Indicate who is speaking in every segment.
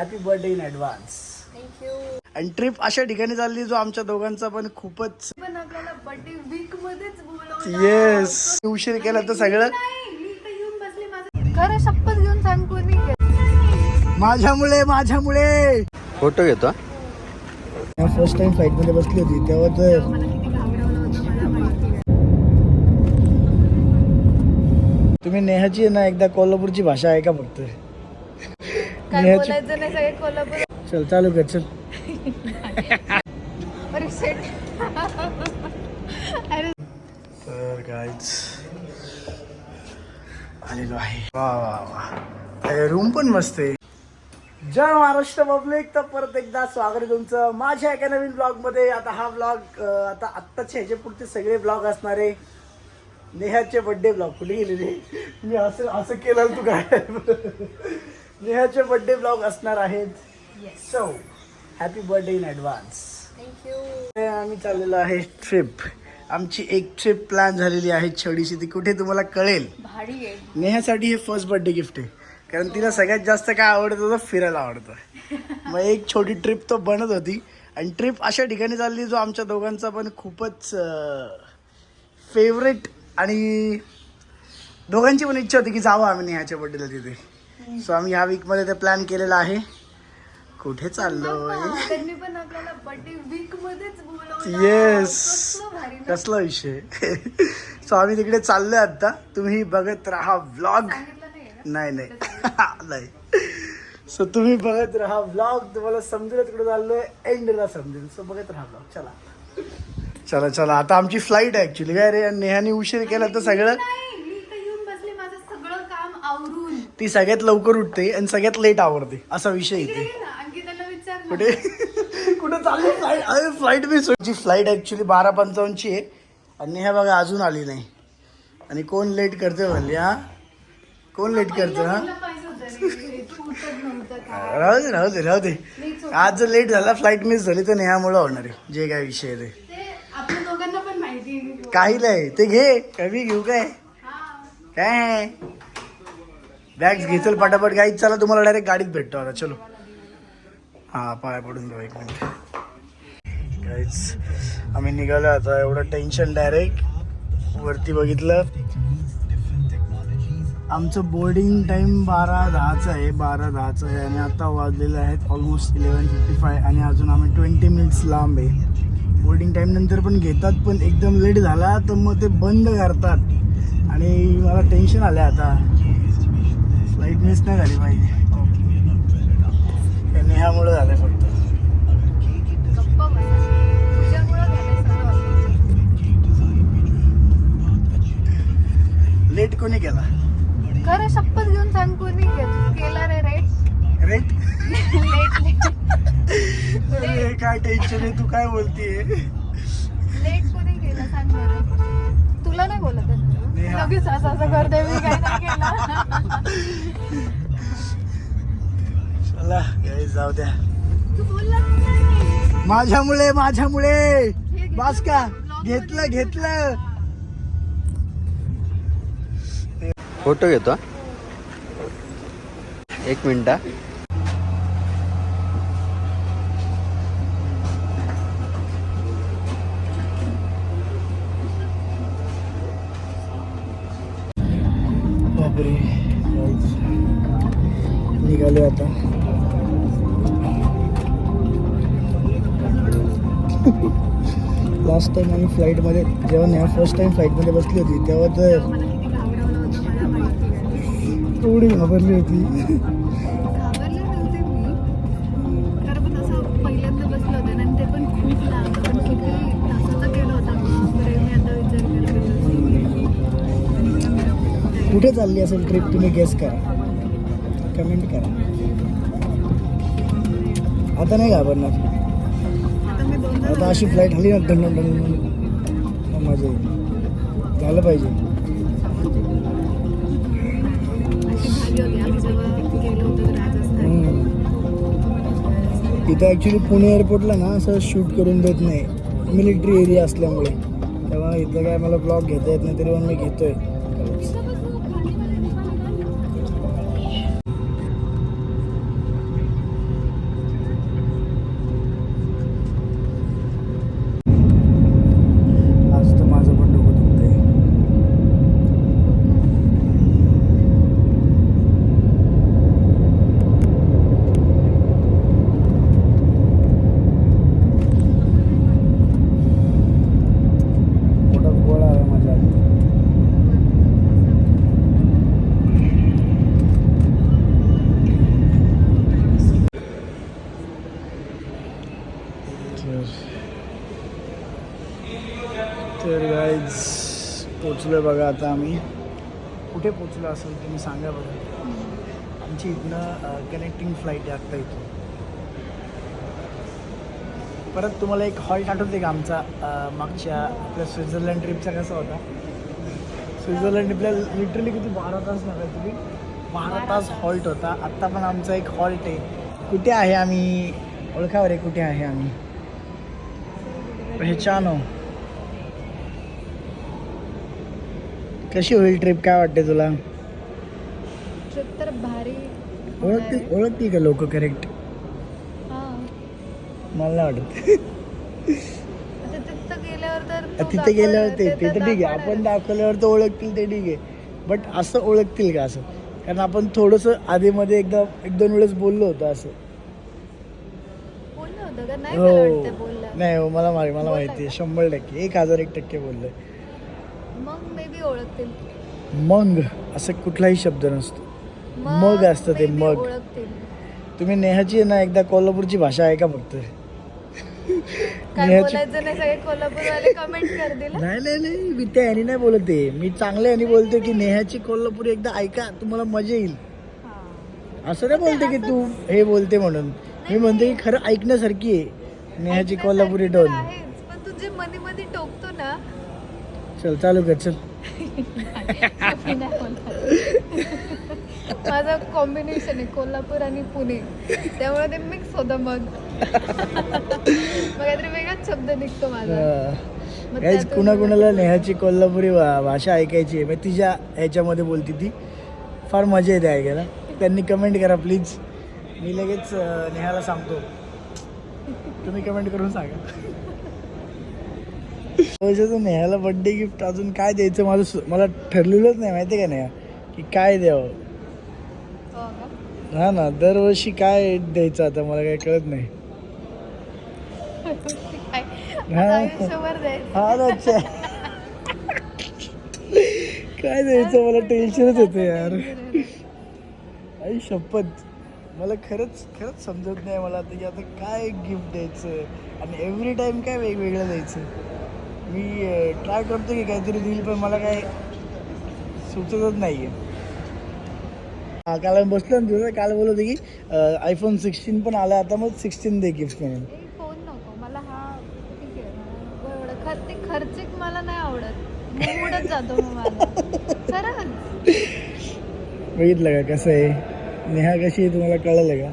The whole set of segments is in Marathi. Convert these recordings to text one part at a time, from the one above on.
Speaker 1: Happy birthday in advance
Speaker 2: thank you
Speaker 1: आणि ट्रिप अशा ठिकाणी चालली जो आमच्या दोघांचा पण खूपच
Speaker 2: पण आपल्याला बर्थडे वीक मध्येच बोलवलं.
Speaker 1: येस उशीर केला तर सगळं
Speaker 2: नाही मी इथे येऊन बसले माझं. खरं शपथ घेऊन सांग कोणी केलं.
Speaker 1: माझ्यामुळे माझ्यामुळे.
Speaker 3: फोटो घेतो
Speaker 1: फर्स्ट टाइम फ्लाईटमध्ये बसली होती तेव्हा तर
Speaker 2: आहे.
Speaker 1: तुम्ही नेहाची ना एकदा कोल्हापूरची भाषा ऐका फक्त.
Speaker 2: काय बोलायचं नाही सगळे कोल्हापूर
Speaker 1: चल चालू कर चल.
Speaker 2: अरे shit. अरे
Speaker 1: तर काहीच आलेलो आहे. वा वा वा. रूम पण मस्त आहे. जय महाराष्ट्र पब्लिक तर परत एकदा स्वागत आहे तुमचं माझ्या एका नवीन ब्लॉगमध्ये. आता हा ब्लॉग आता आत्ताचे ह्याचे पुढचे सगळे ब्लॉग असणार नेहाचे बर्थडे ब्लॉग कुठे गेलेले? मी असं असं केलं तू काय? नेहाचे बर्थडे ब्लॉग असणार आहेत. So happy birthday in advance
Speaker 2: thank you
Speaker 1: आम्ही चाललेलो आहे ट्रिप आमची एक ट्रिप प्लॅन झालेली आहे छोटीशी ती कुठे तुम्हाला कळेल. नेहासाठी हे फर्स्ट बर्थडे गिफ्ट आहे. कारण तिला सगळ्यात जास्त काय आवडतं तर फिरायला आवडतं. मग एक छोटी ट्रिप तो बनत होती. आणि ट्रिप अशा ठिकाणी चालली जो आमच्या दोघांचा पण खूपच फेवरेट आणि दोघांची पण इच्छा होती की जावं आम्ही नेहाच्या बर्थडेला तिथे. सो आम्ही ह्या वीकमध्ये ते प्लॅन केलेला आहे. कुठे चाललोय?
Speaker 2: त्यांनी पण आपल्याला बर्थडे वीक मध्येच बोलवलं
Speaker 1: येस
Speaker 2: कसलं भारी ना.
Speaker 1: कसला विषय? सो आम्ही तिकडे चाललोय आता. तुम्ही बघत राहा व्लॉग
Speaker 2: सांगितलं नाही ना?
Speaker 1: नाही नाही. नाही. सो तुम्ही बघत राहा व्लॉग तुम्हाला समजेल तिकडे चाललोय. एंडला समजेल सो बघत राहा व्लॉग चला. चला चला. आता आमची फ्लाईट आहे ऍक्च्युली काय रे नेहाने उशीर केला तर सगळं
Speaker 2: नाही मी इथे येऊन बसले माझं सगळं काम आवरून
Speaker 1: ती सगळ्यात लवकर उठते आणि सगळ्यात लेट आवडते. असा विषय इथे. कुठे? कुठे चालली? फ्लाईट अरे फ्लाईट मिस होची फ्लाईट ऍक्च्युली बारा पंचावन्नची आहे. आणि हे बघा अजून आली नाही. आणि कोण लेट करते म्हणली हा? कोण लेट करतं हा? राहू दे राहू दे राहू दे. आज जर लेट झाला फ्लाईट मिस झाली तर नेहामुळे होणार आहे. जे काय विषय ते. काही नाही ते घे. कमी घेऊ काय. काय? बॅग्स घेचल पटापट. गाईत चला तुम्हाला डायरेक्ट गाडीत भेटतो आता. चलो. हा पाय पडून जाऊ एक मिनिट गाईच आम्ही निघालो आता. एवढं टेन्शन डायरेक्ट वरती बघितलं. आमचं बोर्डिंग टाईम बारा दहाचं आहे. बारा दहाचं आहे. आणि आता वाजलेलं आहेत ऑलमोस्ट इलेवन फिफ्टी फाय आणि अजून आम्ही ट्वेंटी मिनिट्स लांब आहे. बोर्डिंग टाईम नंतर पण घेतात पण एकदम लेट झाला तर मग ते बंद करतात. आणि मला टेन्शन आलं आता. मिस नाही झाली पाहिजे. नेहामुळं झालं फक्त. लेट कोणी केला?
Speaker 2: खरं शपथ घेऊन सांग कोणी केला रे रेट
Speaker 1: रेट
Speaker 2: लेट
Speaker 1: अरे, काय टेन्शन आहे? तू काय बोलतीये?
Speaker 2: लेट कोणी केलं सांग तुला नाही बोलत. लगेच असं असं करते मी काय नाही केलं.
Speaker 1: चला guys, जाऊ द्या.
Speaker 2: तू बोलला नाही.
Speaker 1: माझ्यामुळे माझ्यामुळे. बास का? घेतलं घेतलं.
Speaker 3: फोटो घेतो एक मिनिट.
Speaker 1: Guys. निघालो आता लास्ट टाइम आम्ही फ्लाईटमध्ये जेव्हा नेहा फर्स्ट टाइम फ्लाईटमध्ये बसली होती तेव्हा तर. एवढी घाबरली होती कुठे चालली असेल ट्रिप तुम्ही गेस करा. कमेंट करा. आता नाही घाबरणार.
Speaker 2: आता
Speaker 1: अशी फ्लाईट हली ना डन डन मजा येईल. झालं पाहिजे. इथं ॲक्च्युली पुणे एअरपोर्टला ना असं शूट करून देत नाही. मिलिटरी एरिया असल्यामुळे. तेव्हा इथं काय मला ब्लॉग घेता येत नाही तरी पण मी घेतोय. गाईज पोचलोय बघा आता आम्ही. कुठे पोचलो असेल तुम्ही सांगा बघा आमची इथनं कनेक्टिंग फ्लाईट आहे आत्ता इथून. परत तुम्हाला एक हॉल्ट आठवते का आमचा? मागच्या आपल्या स्वित्झर्लंड ट्रिपचा कसा होता? स्वित्झर्लंड ट्रिपला लिटरली किती? बारा तास लागले तुम्ही? बारा तास हॉल्ट होता. आत्ता पण आमचा एक हॉल्ट आहे. कुठे आहे आम्ही? ओळखावर आहे कुठे आहे आम्ही? पहचानो. कशी होईल ट्रिप काय वाटते तुला?
Speaker 2: ट्रिप तर भारी.
Speaker 1: ओळखतील ओळखतील का लोक करेक्ट
Speaker 2: हा.
Speaker 1: मला नाही वाटत.
Speaker 2: तिथं गेल्यावर तू
Speaker 1: ते तर ठीक आहे. आपण दाखवल्यावर तर ओळखतील ते ठीक आहे. बट असं ओळखतील का असं? कारण आपण थोडंसं आधीमध्ये एकदा एक दोन वेळेस बोललो होतो असं. हो. नाही हो मला माहिती मला माहिती आहे? शंभर टक्के. एक हजार एक टक्के बोललोय
Speaker 2: मग मे बी ओळखतील.
Speaker 1: मग असं कुठलाही शब्द नसतो. मग असतं ते,
Speaker 2: maybe
Speaker 1: मग.
Speaker 2: ओळखतील.
Speaker 1: तुम्ही नेहाची ना एकदा कोल्हापूरची भाषा आहे का फक्त?
Speaker 2: काय
Speaker 1: नेहाची-
Speaker 2: बोलायचं नाही सगळे कोल्हापूरवाले कमेंट कर दिला.
Speaker 1: नाही नाही नाही मी त्या ह्यानी नाही बोलत आहे. मी चांगल्या ह्यानी बोलतो की नेहाची कोल्हापुरी एकदा ऐका तुम्हाला मजा येईल. असं नाही बोलते की तू हे बोलते म्हणून. मी म्हणते की खरं ऐकण्यासारखी आहे. नेहाची कोल्हापुरी
Speaker 2: ऐकण्यासारखं
Speaker 1: टोन
Speaker 2: आहेच, पण तू जे मध्ये मध्ये टोकतो ना
Speaker 1: चल चालू कर चल.
Speaker 2: माझं कॉम्बिनेशन आहे कोल्हापूर आणि पुणे. त्यामुळे ते मिक्स होतं मग. मग काहीतरी वेगळाच शब्द निघतो माझा. मग
Speaker 1: काहीच
Speaker 2: त्यातून-
Speaker 1: कुणा कुणाला नेहाची कोल्हापुरी भा- भाषा ऐकायची आहे मग तिच्या ह्याच्यामध्ये बोलती ती. फार मजा येते ऐकायला. त्यांनी कमेंट करा प्लीज मी लगेच अं, नेहाला सांगतो. तुम्ही कमेंट करून सांगा. वर्षाचं नेहाला बड्डे गिफ्ट अजून काय द्यायचं माझं मला ठरलेलंच नाही माहिती का नेहा? की काय द्यावं?
Speaker 2: हो?
Speaker 1: हा ना दरवर्षी काय द्यायचं आता मला काही कळत नाही.
Speaker 2: काय?
Speaker 1: हा. अच्छा. काय द्यायचं? मला टेन्शनच येतं यार. आई शपथ. मला खरंच खरंच समजत नाही मला आता की आता काय गिफ्ट द्यायचं? आणि एव्हरी टाइम काय वेगवेगळं द्यायचं? मी ट्राय करतो की काहीतरी देईल पण मला काय सुचतच नाही आहे हा काल आम्ही बसलो ना तुझं काल बोलत होते की आयफोन सिक्स्टीन पण आला आता मग सिक्स्टीन दे गिफ्ट म्हणून.
Speaker 2: ए, फोन नको मला हा ठीक आहे मला नको एवढं खर ते खर्चिक मला नाही आवडत. जातो मग माझा खरंच.
Speaker 1: बघितलं का कसं आहे? नेहा कशी आहे तुम्हाला कळलं का?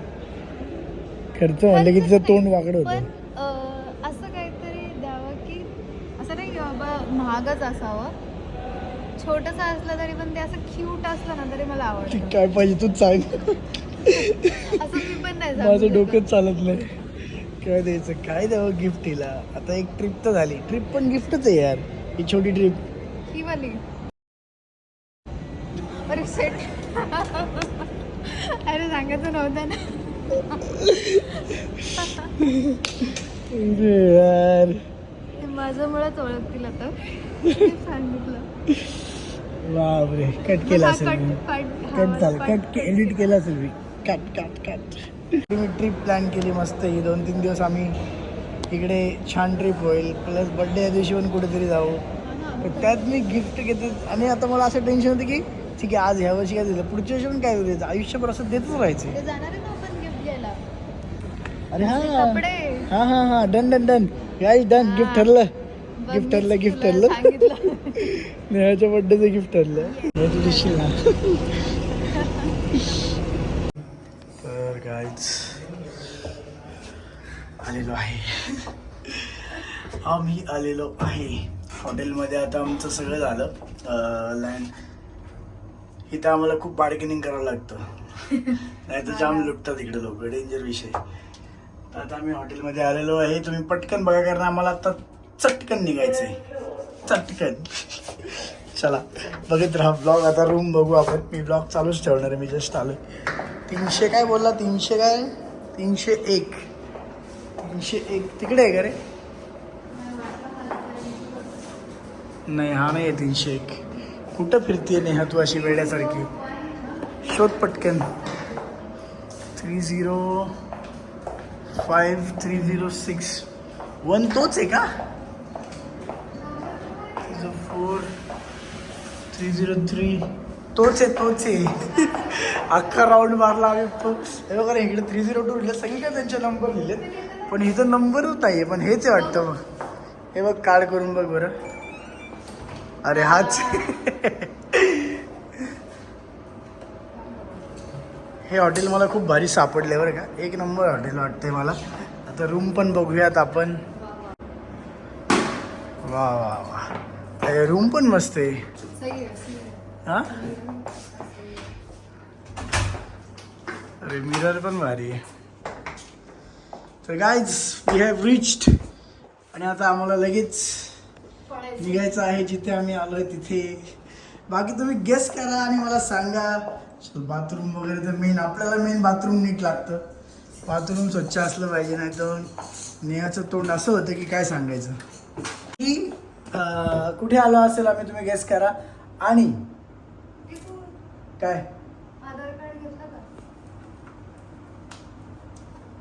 Speaker 1: खर्च म्हणलं की तिचं तोंड वाकडं
Speaker 2: पण
Speaker 1: होतं.
Speaker 2: अं, असं काहीतरी द्यावं की असं नाही की बाबा महागच असावं. छोटंसं असलं तरी पण ते असं क्यूट असलं ना तरी मला आवडतं.
Speaker 1: काय पाहिजे तूच सांग.
Speaker 2: असं मी पण नाही सांगू
Speaker 1: माझं
Speaker 2: शकत.
Speaker 1: डोकंच चालत नाही. काय द्यायचं? काय द्यावं गिफ्ट तिला? आता एक ट्रिप तर झाली. ट्रिप पण गिफ्टच आहे यार. ही छोटी ट्रिप
Speaker 2: ही वाली. अरे सेट अरे सांगायचं नव्हतं ना.
Speaker 1: यार.
Speaker 2: ते माझ्यामुळेच ओळखतील आता. सांगितलं.
Speaker 1: बापरे कट केला असेल
Speaker 2: कट-
Speaker 1: मी
Speaker 2: कट-
Speaker 1: कट झालं
Speaker 2: कट
Speaker 1: एडिट केला असेल मी. कट कट कट मी ट्रिप प्लॅन केली मस्त ही. दोन तीन दिवस आम्ही इकडे छान ट्रिप होईल. प्लस बड्डे या दिवशी पण कुठेतरी जाऊ. तर त्यात मी गिफ्ट घेते. आणि आता मला असं टेन्शन होतं की ठीक आहे आज ह्या वर्षी काय दिलं? पुढच्या वर्षी पण काय द्यायचं आयुष्यभर असं देतच राहायचं. अरे हा.
Speaker 2: कपडे.
Speaker 1: हा हा हा done done done. Guys done gift ठरलं. गिफ्ट ठरलं गिफ्ट ठरलं. नेहाच्या बड्डेचं गिफ्ट ठरलं. हे तू दिसशील ना तर गाईज आलेलो आहे. आम्ही आलेलो आहे. हॉटेलमध्ये आता आमचं सगळं झालं. लँड इथं आम्हाला खूप बार्गेनिंग करावं लागतं. नाही तर जाम लुटतात इकडे लोक. डेंजर विषय. तर आता आम्ही हॉटेलमध्ये आलेलो आहे. तुम्ही पटकन बघा कारण आम्हाला आता चटकन निघायचं आहे चटकन. चला बघत राहा. ब्लॉग आता रूम बघू आपण. मी ब्लॉग चालूच ठेवणार आहे. मी जस्ट आलो तीनशे काय बोलला? तीनशे काय? तीनशे एक. तीनशे एक. तिकडे आहे का रे? नाही हा नाही आहे तीनशे एक. कुठं फिरतीये नेहा तू अशी वेड्यासारखी? शोध पटकन. Three zero five three zero six one तोच आहे का फोर थ्री झिरो थ्री तोच आहे तोच आहे अख्खा राऊंड मारला आम्ही तो हे बघा इकडे थ्री झिरो टू लिहिलं. सगळीकडे त्यांचे नंबर लिहिलेत? पण हिचा नंबरच नाही आहे पण हेच आहे वाटतं मग हे बघ कार्ड करून बघ बरं. अरे हाच. हे हॉटेल मला खूप भारी सापडले बरं का. एक नंबर हॉटेल वाटतंय मला. आता रूम पण बघूयात आपण. वा वा वा. रूम पण मस्त आहे. हा? अरे मिरर पण भारी आहे. तर गाईज वी हॅव रिच्ड आणि आता आम्हाला लगेच निघायचं आहे जिथे आम्ही आलोय तिथे. बाकी तुम्ही गेस करा आणि मला सांगा. बाथरूम वगैरे तर मेन आपल्याला मेन बाथरूम नीट लागतं. बाथरूम स्वच्छ असलं पाहिजे नाही तर नेहाचं तोंड असं होतं की काय सांगायचं? की कुठे आलो असेल आम्ही तुम्ही गेस करा. आणि? काय?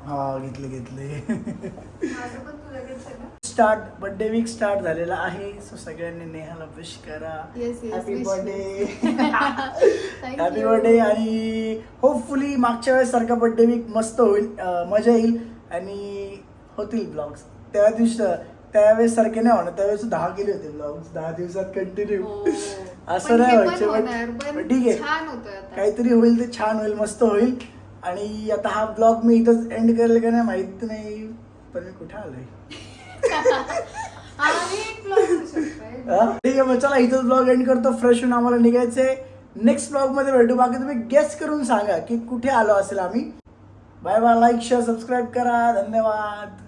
Speaker 1: हा घेतले घेतले
Speaker 2: माझं पण तुझ्याकडेच आहे ना
Speaker 1: स्टार्ट बर्थडे वीक स्टार्ट झालेला आहे. सो सगळ्यांनी नेहाला विश करा.
Speaker 2: Yes, yes,
Speaker 1: happy
Speaker 2: wish
Speaker 1: birthday
Speaker 2: Thank
Speaker 1: happy
Speaker 2: you.
Speaker 1: Birthday आणि होपफुली मागच्या वेळेस सारखा बर्थडे वीक मस्त होईल अं, मजा येईल आणि होतील ब्लॉग्स त्या दिवशी त्यावेळेस सारखे नाही होणार. त्यावेळेस दहा केले होते ब्लॉग्स दहा दिवसात कंटिन्यू
Speaker 2: हो.
Speaker 1: असं
Speaker 2: पण
Speaker 1: नाही
Speaker 2: हे पण
Speaker 1: व्हायचे
Speaker 2: होणार,
Speaker 1: पण
Speaker 2: पण
Speaker 1: पण ठीक आहे.
Speaker 2: छान होतोय आता.
Speaker 1: काहीतरी होईल ते छान होईल मस्त होईल. आणि आता हा ब्लॉग मी इथंच एंड करेल का नाही माहीत नाही पण मी कुठे आलोय? ठीक आहे मग चला इथंच ब्लॉग एंड करतो. फ्रेश होऊन आम्हाला निघायचंय. नेक्स्ट ब्लॉगमध्ये भेटू. बाकी तुम्ही गेस्ट करून सांगा की कुठे आलो असेल आम्ही. Bye bye like share subscribe करा. धन्यवाद.